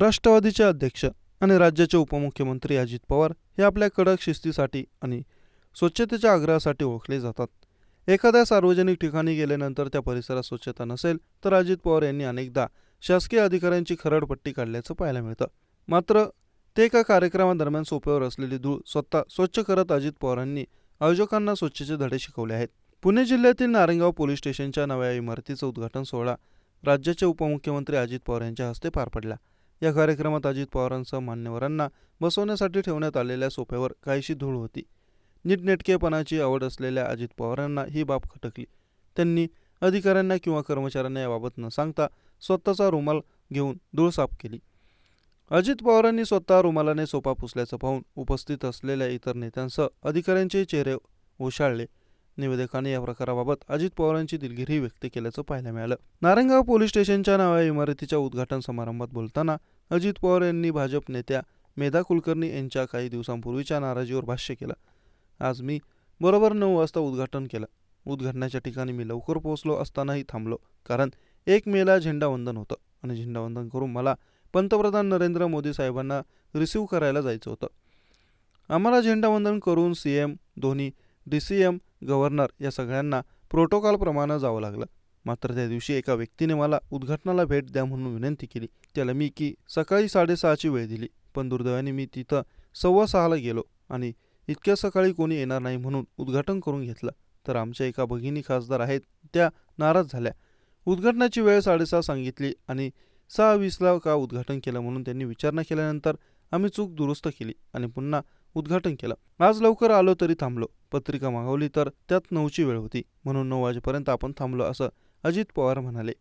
राष्ट्रवादीचे अध्यक्ष आणि राज्याचे उपमुख्यमंत्री अजित पवार हे आपल्या कडक शिस्तीसाठी आणि स्वच्छतेच्या आग्रहासाठी ओळखले जातात. एखाद्या सार्वजनिक ठिकाणी गेल्यानंतर त्या परिसरात स्वच्छता नसेल तर अजित पवार यांनी अनेकदा शासकीय अधिकाऱ्यांची खरडपट्टी काढल्याचं पाहायला मिळतं. मात्र ते एका कार्यक्रमादरम्यान सोप्यावर असलेली धूळ स्वतः स्वच्छ करत अजित पवारांनी आयोजकांना स्वच्छचे धडे शिकवले आहेत. पुणे जिल्ह्यातील नारायणगाव पोलीस स्टेशनच्या नव्या इमारतीचं उद्घाटन सोहळा राज्याचे उपमुख्यमंत्री अजित पवार यांच्या हस्ते पार पडला. या कार्यक्रमात अजित पवारांसह मान्यवरांना बसवण्यासाठी ठेवण्यात आलेल्या सोफ्यावर काहीशी धूळ होती. नीटनेटकेपणाची आवड असलेल्या अजित पवारांना ही बाब खटकली. त्यांनी अधिकाऱ्यांना किंवा कर्मचाऱ्यांना याबाबत न सांगता स्वतःचा रुमाल घेऊन धूळ साफ केली. अजित पवारांनी स्वतः रुमालाने सोपा पुसल्याचं पाहून उपस्थित असलेल्या इतर नेत्यांसह अधिकाऱ्यांचे चेहरे ओशाळले. निवेदकाने या प्रकाराबाबत अजित पवारांची दिलगिरी व्यक्त केल्याचं पाहायला मिळालं. नारायणगाव पोलीस स्टेशनच्या नव्या इमारतीच्या उद्घाटन समारंभात बोलताना अजित पवार यांनी भाजप नेत्या मेधा कुलकर्णी यांच्या काही दिवसांपूर्वीच्या नाराजीवर भाष्य केलं. आज मी बरोबर नऊ वाजता उद्घाटन केलं. उद्घाटनाच्या ठिकाणी मी लवकर पोहोचलो असतानाही थांबलो कारण एक मेला झेंडावंदन होतं आणि झेंडावंदन करून मला पंतप्रधान नरेंद्र मोदी साहेबांना रिसीव्ह करायला जायचं होतं. आम्हाला झेंडावंदन करून C M Dhoni D C M governor या सगळ्यांना प्रोटोकॉलप्रमाणे जावं लागलं. मात्र त्या दिवशी एका व्यक्तीने मला उद्घाटनाला भेट द्या म्हणून विनंती केली. त्याला मी की सकाळी साडेसहाची वेळ दिली. पण दुर्दैवाने मी तिथं सव्वा सहाला गेलो आणि इतक्या सकाळी कोणी येणार नाही म्हणून उद्घाटन करून घेतलं. तर आमच्या एका भगिनी खासदार आहेत त्या नाराज झाल्या. उद्घाटनाची वेळ साडेसहा सांगितली आणि सहा वीसला का उद्घाटन केलं म्हणून त्यांनी विचारणा केल्यानंतर आम्ही चूक दुरुस्त केली आणि पुन्हा उद्घाटन केलं. आज लवकर आलो तरी थांबलो. पत्रिका मागवली तर त्यात नऊची वेळ होती. म्हणून नऊ वाजेपर्यंत आपण थांबलो असं अजित पवार म्हणाले.